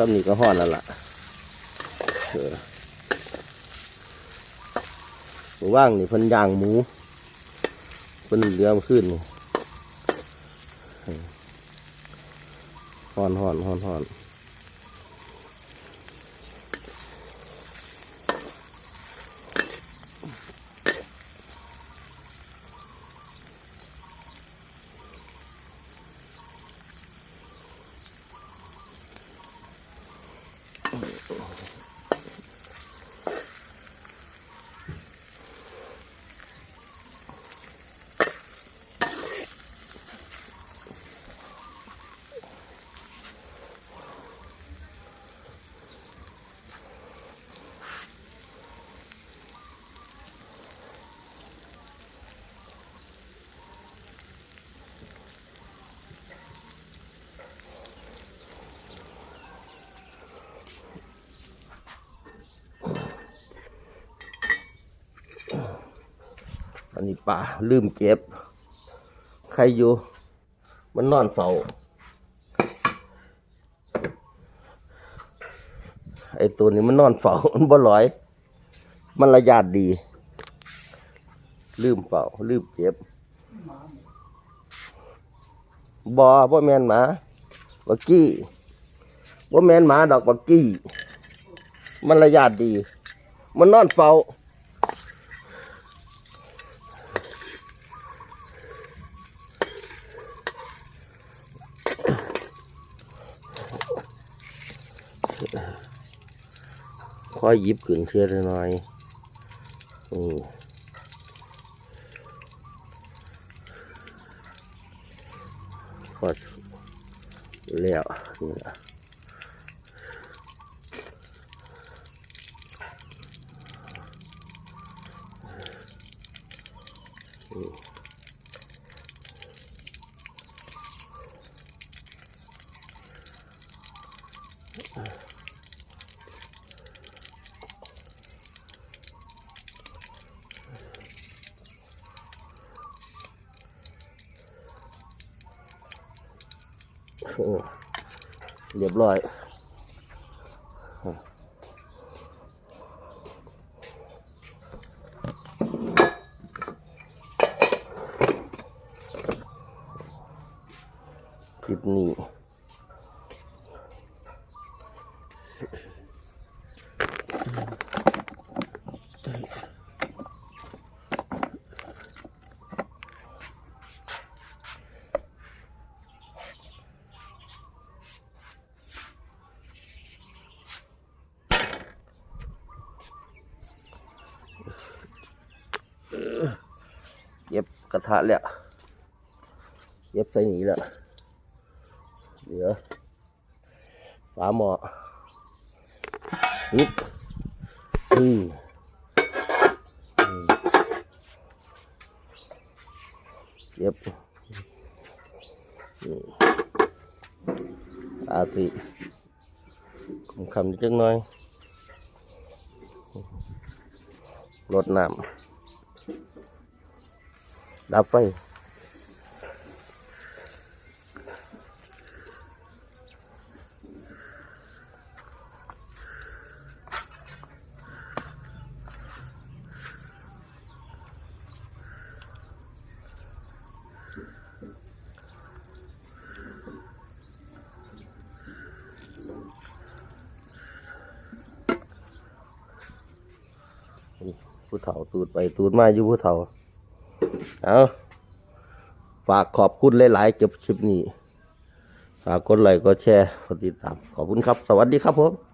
ซ้ำนี่ก็ห่อนแล้วล่ะเออหมูว่างนี่เพิ่นย่างหมูเพิ่นเรือมขึ้นนี่ห่อนห่อนห่อนห่อน そう อันนี้ป่าลืมเก็บ ใครอยู่ มันนอนเฝ้า ไอตัวนี้มันนอนเฝ้า มันบ่ลอย มันระยาดดี ลืมเฝ้า ลืมเก็บบอบ่แมนหมาบักกี้บ่แมนหมาดอกบักกี้ มันระยาดดี มันนอนเฝ้า อยยิบขึ้นเทือละหน่อยนี่พอแล้วนี่ละนี่โอ้ เรียบร้อยคลิปนี้เย็บ กระทะแล้วเย็บใส่หนีแล้วเดี๋ยวฝาหม้อนิดนี่อืมเย็บอาสิคำคำนิดน่อยลดน้ำ ดับไฟผู้เฒ่าตูดไปตูดมาอยู่ผู้เฒ่า เอาฝากขอบคุณหลายๆเก็บคลิปนี้ฝากกดไลค์กดแชร์กดติดตาม ขอบคุณครับ สวัสดีครับผม